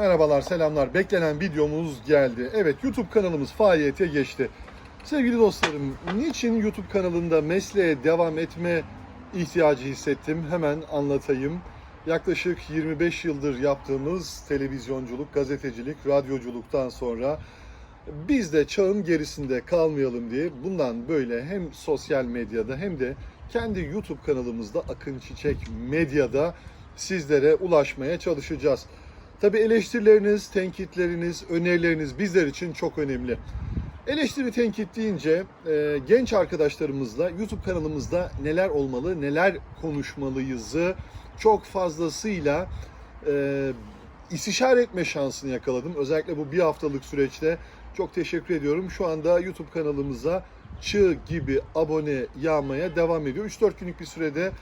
Merhabalar, selamlar. Beklenen videomuz geldi. Evet, YouTube kanalımız faaliyete geçti. Sevgili dostlarım, niçin YouTube kanalında mesleğe devam etme ihtiyacı hissettim? Hemen anlatayım. Yaklaşık 25 yıldır yaptığımız televizyonculuk, gazetecilik, radyoculuktan sonra biz de çağın gerisinde kalmayalım diye bundan böyle hem sosyal medyada hem de kendi YouTube kanalımızda Akın Çiçek Medya'da sizlere ulaşmaya çalışacağız. Tabi eleştirileriniz, tenkitleriniz, önerileriniz bizler için çok önemli. Eleştiri tenkit deyince e, genç arkadaşlarımızla YouTube kanalımızda neler olmalı, neler konuşmalıyızı çok fazlasıyla e, istişare etme şansını yakaladım. Özellikle bu bir haftalık süreçte çok teşekkür ediyorum. Şu anda YouTube kanalımıza çığ gibi abone yağmaya devam ediyor. 3-4 günlük bir sürede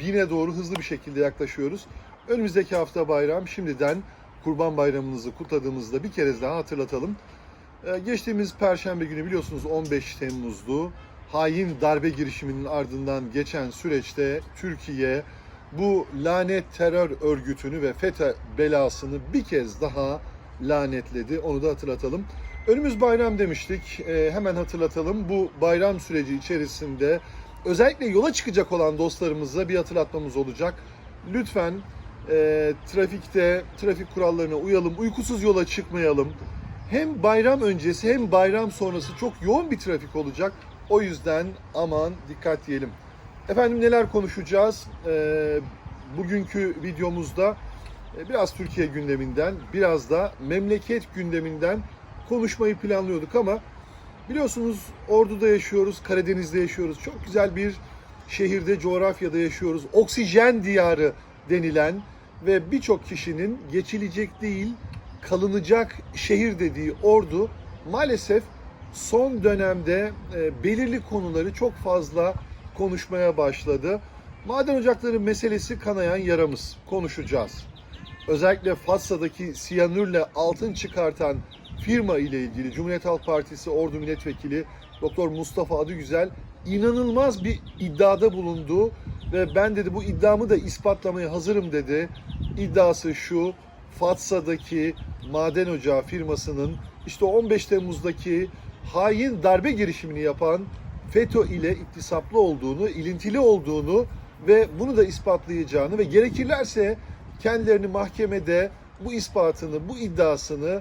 bine doğru hızlı bir şekilde yaklaşıyoruz. Önümüzdeki hafta bayram. Şimdiden Kurban Bayramınızı kutladığımızda bir kez daha hatırlatalım. Ee, Geçtiğimiz Perşembe günü biliyorsunuz 15 Temmuz'du. Hain darbe girişiminin ardından geçen süreçte Türkiye bu lanet terör örgütünü ve FETÖ belasını bir kez daha lanetledi. Onu da hatırlatalım. Önümüz bayram demiştik. Ee, hemen hatırlatalım. Bu bayram süreci içerisinde özellikle yola çıkacak olan dostlarımıza bir hatırlatmamız olacak. Lütfen e, trafikte trafik kurallarına uyalım. Uykusuz yola çıkmayalım. Hem bayram öncesi hem bayram sonrası çok yoğun bir trafik olacak. O yüzden aman dikkat diyelim. Efendim neler konuşacağız? Ee, bugünkü videomuzda e, biraz Türkiye gündeminden, biraz da memleket gündeminden konuşmayı planlıyorduk ama biliyorsunuz Ordu'da yaşıyoruz, Karadeniz'de yaşıyoruz. Çok güzel bir şehirde, coğrafyada yaşıyoruz. Oksijen diyarı denilen ve birçok kişinin geçilecek değil, kalınacak şehir dediği Ordu maalesef son dönemde e, belirli konuları çok fazla konuşmaya başladı. Maden ocakları meselesi kanayan yaramız. Konuşacağız. Özellikle Fatsa'daki siyanürle altın çıkartan firma ile ilgili Cumhuriyet Halk Partisi Ordu Milletvekili Doktor Mustafa Adıgüzel inanılmaz bir iddiada bulundu ve ben dedi bu iddiamı da ispatlamaya hazırım dedi. İddiası şu Fatsa'daki maden ocağı firmasının işte 15 Temmuz'daki hain darbe girişimini yapan FETÖ ile iktisaplı olduğunu, ilintili olduğunu ve bunu da ispatlayacağını ve gerekirlerse kendilerini mahkemede bu ispatını, bu iddiasını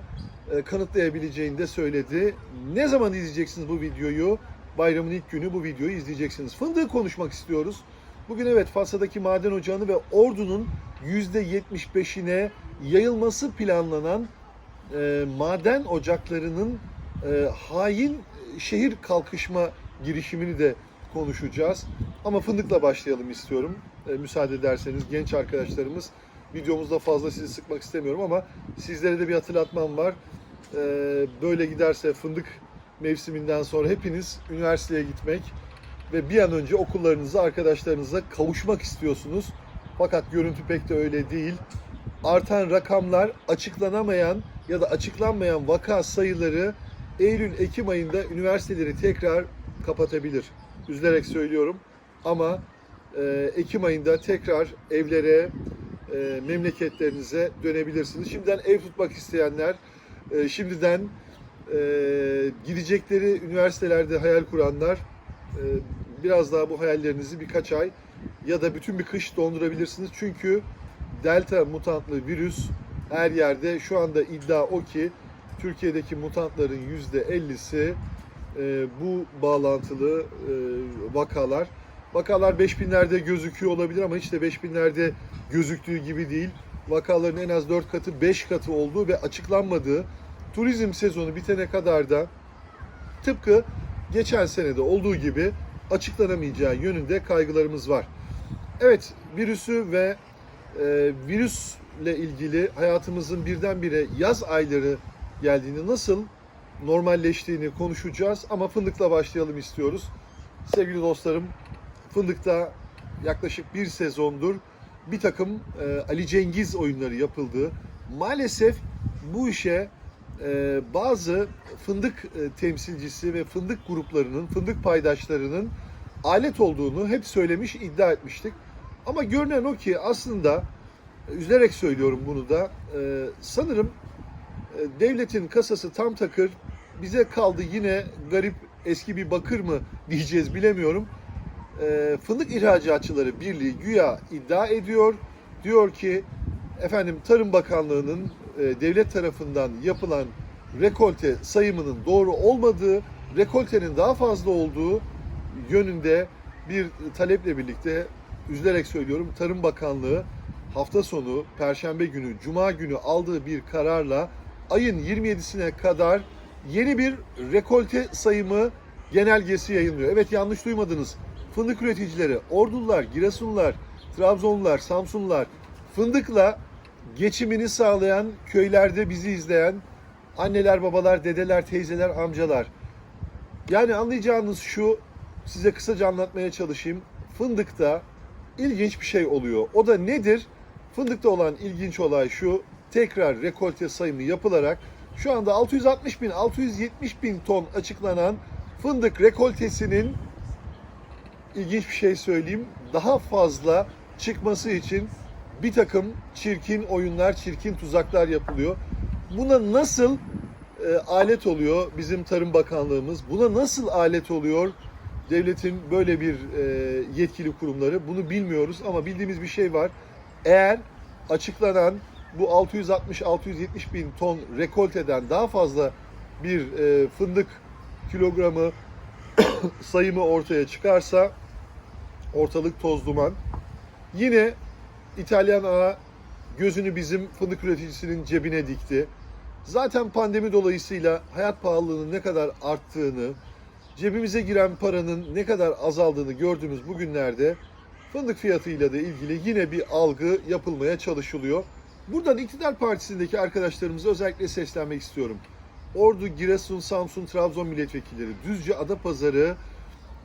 e, kanıtlayabileceğini de söyledi. Ne zaman izleyeceksiniz bu videoyu? Bayramın ilk günü bu videoyu izleyeceksiniz. Fındığı konuşmak istiyoruz. Bugün evet Fas'taki maden ocağını ve ordunun %75'ine yayılması planlanan e, maden ocaklarının e, hain şehir kalkışma girişimini de konuşacağız. Ama fındıkla başlayalım istiyorum. E, müsaade ederseniz genç arkadaşlarımız videomuzda fazla sizi sıkmak istemiyorum ama sizlere de bir hatırlatmam var. E, böyle giderse fındık mevsiminden sonra hepiniz üniversiteye gitmek ve bir an önce okullarınıza, arkadaşlarınıza kavuşmak istiyorsunuz. Fakat görüntü pek de öyle değil. Artan rakamlar açıklanamayan ya da açıklanmayan vaka sayıları Eylül-Ekim ayında üniversiteleri tekrar kapatabilir. Üzülerek söylüyorum ama e, Ekim ayında tekrar evlere, e, memleketlerinize dönebilirsiniz. Şimdiden ev tutmak isteyenler, e, şimdiden e, gidecekleri üniversitelerde hayal kuranlar biraz daha bu hayallerinizi birkaç ay ya da bütün bir kış dondurabilirsiniz. Çünkü delta mutantlı virüs her yerde şu anda iddia o ki Türkiye'deki mutantların %50'si e, bu bağlantılı e, vakalar. Vakalar 5000'lerde gözüküyor olabilir ama hiç de 5000'lerde gözüktüğü gibi değil. Vakaların en az 4 katı 5 katı olduğu ve açıklanmadığı turizm sezonu bitene kadar da tıpkı geçen senede olduğu gibi açıklanamayacağı yönünde kaygılarımız var. Evet virüsü ve e, virüsle ilgili hayatımızın birdenbire yaz ayları geldiğini nasıl normalleştiğini konuşacağız ama fındıkla başlayalım istiyoruz. Sevgili dostlarım fındıkta yaklaşık bir sezondur bir takım e, Ali Cengiz oyunları yapıldı. Maalesef bu işe e, bazı fındık e, temsilcisi ve fındık gruplarının, fındık paydaşlarının alet olduğunu hep söylemiş, iddia etmiştik. Ama görünen o ki aslında Üzülerek söylüyorum bunu da. Ee, sanırım e, devletin kasası tam takır. Bize kaldı yine garip eski bir bakır mı diyeceğiz bilemiyorum. Ee, Fındık İhracatçıları Birliği güya iddia ediyor. Diyor ki efendim Tarım Bakanlığı'nın e, devlet tarafından yapılan rekolte sayımının doğru olmadığı, rekoltenin daha fazla olduğu yönünde bir taleple birlikte üzülerek söylüyorum Tarım Bakanlığı hafta sonu Perşembe günü Cuma günü aldığı bir kararla ayın 27'sine kadar yeni bir rekolte sayımı genelgesi yayınlıyor. Evet yanlış duymadınız. Fındık üreticileri, Ordulular, Giresunlular, Trabzonlular, Samsunlular fındıkla geçimini sağlayan köylerde bizi izleyen anneler, babalar, dedeler, teyzeler, amcalar. Yani anlayacağınız şu, size kısaca anlatmaya çalışayım. Fındıkta ilginç bir şey oluyor. O da nedir? Fındıkta olan ilginç olay şu, tekrar rekolte sayımı yapılarak şu anda 660 bin, 670 bin ton açıklanan fındık rekoltesinin ilginç bir şey söyleyeyim. Daha fazla çıkması için bir takım çirkin oyunlar, çirkin tuzaklar yapılıyor. Buna nasıl e, alet oluyor bizim Tarım Bakanlığımız? Buna nasıl alet oluyor devletin böyle bir e, yetkili kurumları? Bunu bilmiyoruz ama bildiğimiz bir şey var. Eğer açıklanan bu 660-670 bin ton rekolteden daha fazla bir e, fındık kilogramı sayımı ortaya çıkarsa ortalık toz duman. Yine İtalyan ağa gözünü bizim fındık üreticisinin cebine dikti. Zaten pandemi dolayısıyla hayat pahalılığının ne kadar arttığını, cebimize giren paranın ne kadar azaldığını gördüğümüz bu günlerde fındık fiyatıyla da ilgili yine bir algı yapılmaya çalışılıyor. Buradan iktidar partisindeki arkadaşlarımıza özellikle seslenmek istiyorum. Ordu, Giresun, Samsun, Trabzon milletvekilleri, Düzce, Adapazarı,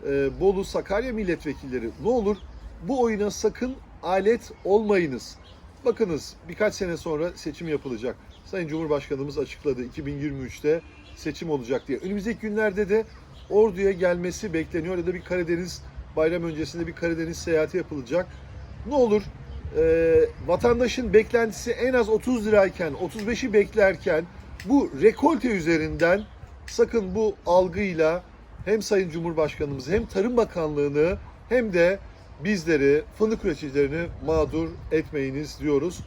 e, Bolu, Sakarya milletvekilleri ne olur bu oyuna sakın alet olmayınız. Bakınız birkaç sene sonra seçim yapılacak. Sayın Cumhurbaşkanımız açıkladı 2023'te seçim olacak diye. Önümüzdeki günlerde de Ordu'ya gelmesi bekleniyor ya da bir Karadeniz bayram öncesinde bir Karadeniz seyahati yapılacak. Ne olur e, vatandaşın beklentisi en az 30 lirayken 35'i beklerken bu rekolte üzerinden sakın bu algıyla hem Sayın Cumhurbaşkanımız hem Tarım Bakanlığı'nı hem de bizleri, fındık üreticilerini mağdur etmeyiniz diyoruz.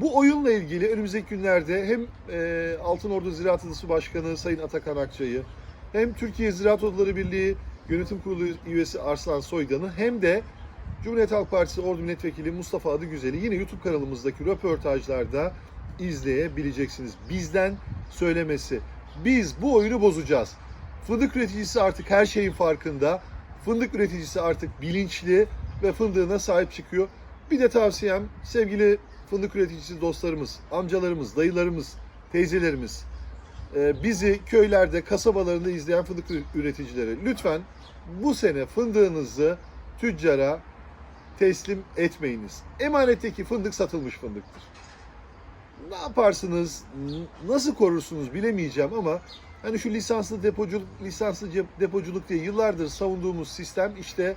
Bu oyunla ilgili önümüzdeki günlerde hem e, Altınordu Ziraat Odası Başkanı Sayın Atakan Akçay'ı hem Türkiye Ziraat Odaları Birliği Yönetim Kurulu üyesi Arslan Soydan'ı hem de Cumhuriyet Halk Partisi Ordu Milletvekili Mustafa Adıgüzel'i yine YouTube kanalımızdaki röportajlarda izleyebileceksiniz. Bizden söylemesi. Biz bu oyunu bozacağız. Fındık üreticisi artık her şeyin farkında. Fındık üreticisi artık bilinçli ve fındığına sahip çıkıyor. Bir de tavsiyem sevgili fındık üreticisi dostlarımız, amcalarımız, dayılarımız, teyzelerimiz, e, bizi köylerde, kasabalarında izleyen fındık üreticileri lütfen bu sene fındığınızı tüccara teslim etmeyiniz. Emanetteki fındık satılmış fındıktır. Ne yaparsınız, nasıl korursunuz bilemeyeceğim ama hani şu lisanslı depoculuk, lisanslı depoculuk diye yıllardır savunduğumuz sistem işte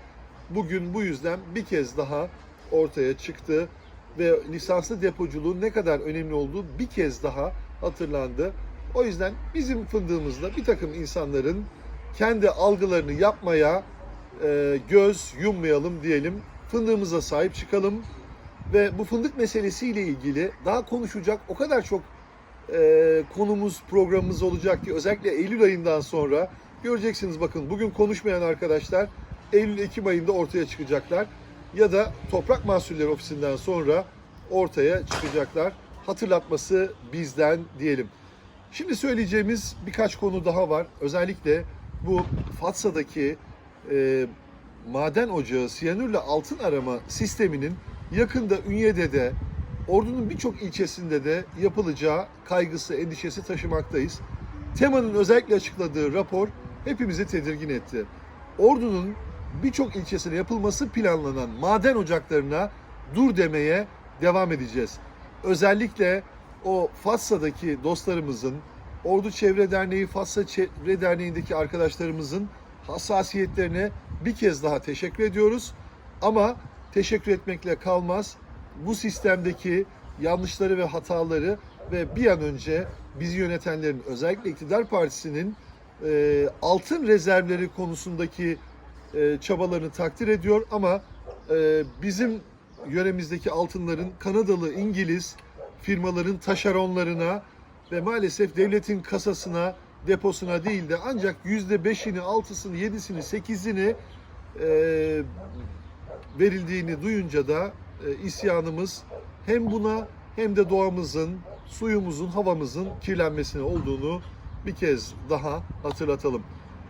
bugün bu yüzden bir kez daha ortaya çıktı ve lisanslı depoculuğun ne kadar önemli olduğu bir kez daha hatırlandı. O yüzden bizim fındığımızda bir takım insanların kendi algılarını yapmaya e, göz yummayalım diyelim. Fındığımıza sahip çıkalım ve bu fındık meselesiyle ilgili daha konuşacak o kadar çok e, konumuz, programımız olacak ki özellikle Eylül ayından sonra göreceksiniz bakın bugün konuşmayan arkadaşlar Eylül-Ekim ayında ortaya çıkacaklar ya da Toprak Mahsulleri Ofisi'nden sonra ortaya çıkacaklar. Hatırlatması bizden diyelim. Şimdi söyleyeceğimiz birkaç konu daha var. Özellikle bu Fatsa'daki e, maden ocağı siyanürle altın arama sisteminin yakında Ünye'de de Ordu'nun birçok ilçesinde de yapılacağı kaygısı, endişesi taşımaktayız. Tema'nın özellikle açıkladığı rapor hepimizi tedirgin etti. Ordu'nun birçok ilçesine yapılması planlanan maden ocaklarına dur demeye devam edeceğiz. Özellikle o Fatsa'daki dostlarımızın, Ordu Çevre Derneği, Fatsa Çevre Derneği'ndeki arkadaşlarımızın hassasiyetlerine bir kez daha teşekkür ediyoruz. Ama teşekkür etmekle kalmaz. bu sistemdeki yanlışları ve hataları ve bir an önce bizi yönetenlerin özellikle iktidar partisinin e, altın rezervleri konusundaki e, çabalarını takdir ediyor ama e, bizim yöremizdeki altınların Kanadalı, İngiliz firmaların taşeronlarına ve maalesef devletin kasasına, deposuna değil de ancak yüzde beşini, altısını, yedisini, sekizini e, verildiğini duyunca da e, isyanımız hem buna hem de doğamızın, suyumuzun, havamızın kirlenmesine olduğunu bir kez daha hatırlatalım.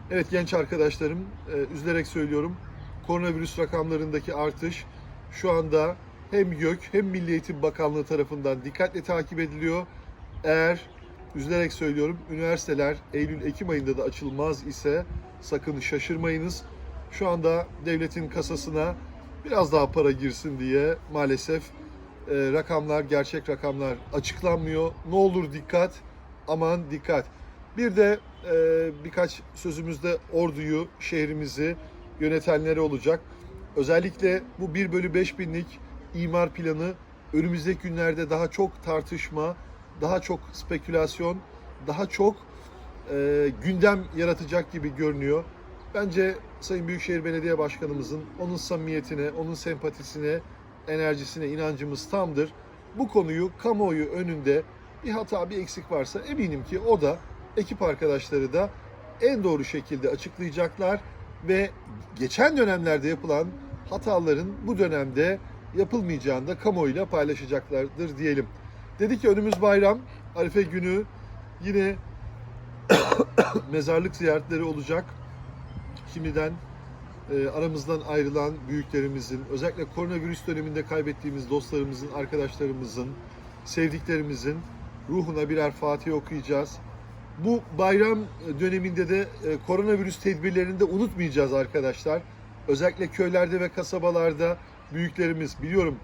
Evet genç arkadaşlarım, e, üzülerek söylüyorum. Koronavirüs rakamlarındaki artış şu anda hem YÖK hem Milli Eğitim Bakanlığı tarafından dikkatle takip ediliyor. Eğer üzülerek söylüyorum üniversiteler Eylül-Ekim ayında da açılmaz ise sakın şaşırmayınız. Şu anda devletin kasasına biraz daha para girsin diye maalesef e, rakamlar, gerçek rakamlar açıklanmıyor. Ne olur dikkat, aman dikkat. Bir de e, birkaç sözümüzde orduyu, şehrimizi yönetenlere olacak. Özellikle bu 1 bölü 5 binlik imar planı önümüzdeki günlerde daha çok tartışma, daha çok spekülasyon, daha çok e, gündem yaratacak gibi görünüyor. Bence Sayın Büyükşehir Belediye Başkanımızın onun samimiyetine, onun sempatisine, enerjisine inancımız tamdır. Bu konuyu kamuoyu önünde bir hata, bir eksik varsa eminim ki o da ekip arkadaşları da en doğru şekilde açıklayacaklar ve geçen dönemlerde yapılan hataların bu dönemde yapılmayacağını da kamuoyuyla paylaşacaklardır diyelim. Dedi ki önümüz bayram, Arife günü yine mezarlık ziyaretleri olacak. Şimdiden e, aramızdan ayrılan büyüklerimizin, özellikle koronavirüs döneminde kaybettiğimiz dostlarımızın, arkadaşlarımızın, sevdiklerimizin ruhuna birer Fatiha okuyacağız. Bu bayram döneminde de e, koronavirüs tedbirlerini de unutmayacağız arkadaşlar. Özellikle köylerde ve kasabalarda büyüklerimiz biliyorum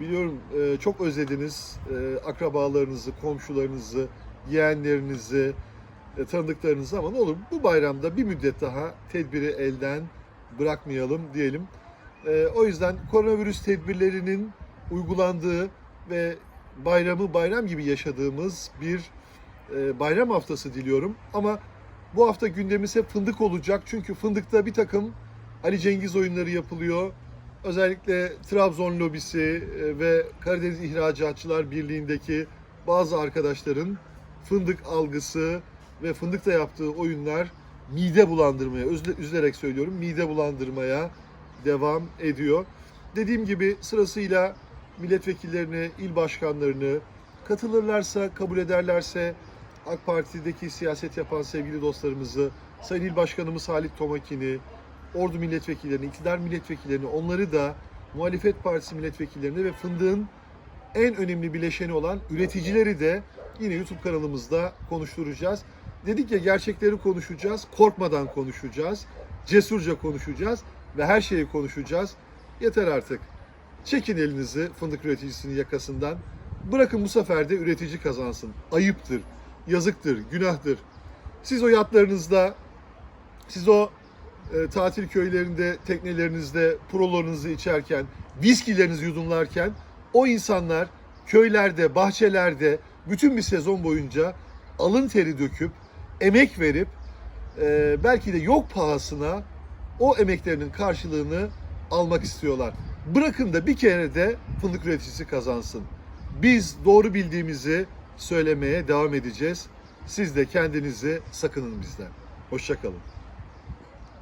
biliyorum e, çok özlediniz e, akrabalarınızı, komşularınızı, yeğenlerinizi, tanıdıklarınızı ama ne olur bu bayramda bir müddet daha tedbiri elden bırakmayalım diyelim. O yüzden koronavirüs tedbirlerinin uygulandığı ve bayramı bayram gibi yaşadığımız bir bayram haftası diliyorum. Ama bu hafta gündemimiz hep fındık olacak. Çünkü fındıkta bir takım Ali Cengiz oyunları yapılıyor. Özellikle Trabzon lobisi e, ve Karadeniz İhracatçılar Birliği'ndeki bazı arkadaşların fındık algısı ve fındıkta yaptığı oyunlar mide bulandırmaya, üzülerek söylüyorum, mide bulandırmaya devam ediyor. Dediğim gibi sırasıyla milletvekillerini, il başkanlarını katılırlarsa, kabul ederlerse AK Parti'deki siyaset yapan sevgili dostlarımızı, Sayın İl Başkanımız Halit Tomakin'i, Ordu milletvekillerini, iktidar milletvekillerini, onları da muhalefet partisi milletvekillerini ve fındığın en önemli bileşeni olan üreticileri de yine YouTube kanalımızda konuşturacağız. Dedik ya gerçekleri konuşacağız, korkmadan konuşacağız, cesurca konuşacağız ve her şeyi konuşacağız. Yeter artık. Çekin elinizi fındık üreticisinin yakasından. Bırakın bu sefer de üretici kazansın. Ayıptır, yazıktır, günahtır. Siz o yatlarınızda, siz o e, tatil köylerinde, teknelerinizde prolarınızı içerken, viskilerinizi yudumlarken o insanlar köylerde, bahçelerde bütün bir sezon boyunca alın teri döküp, emek verip e, belki de yok pahasına o emeklerinin karşılığını almak istiyorlar. Bırakın da bir kere de fındık üreticisi kazansın. Biz doğru bildiğimizi söylemeye devam edeceğiz. Siz de kendinizi sakının bizden. Hoşçakalın.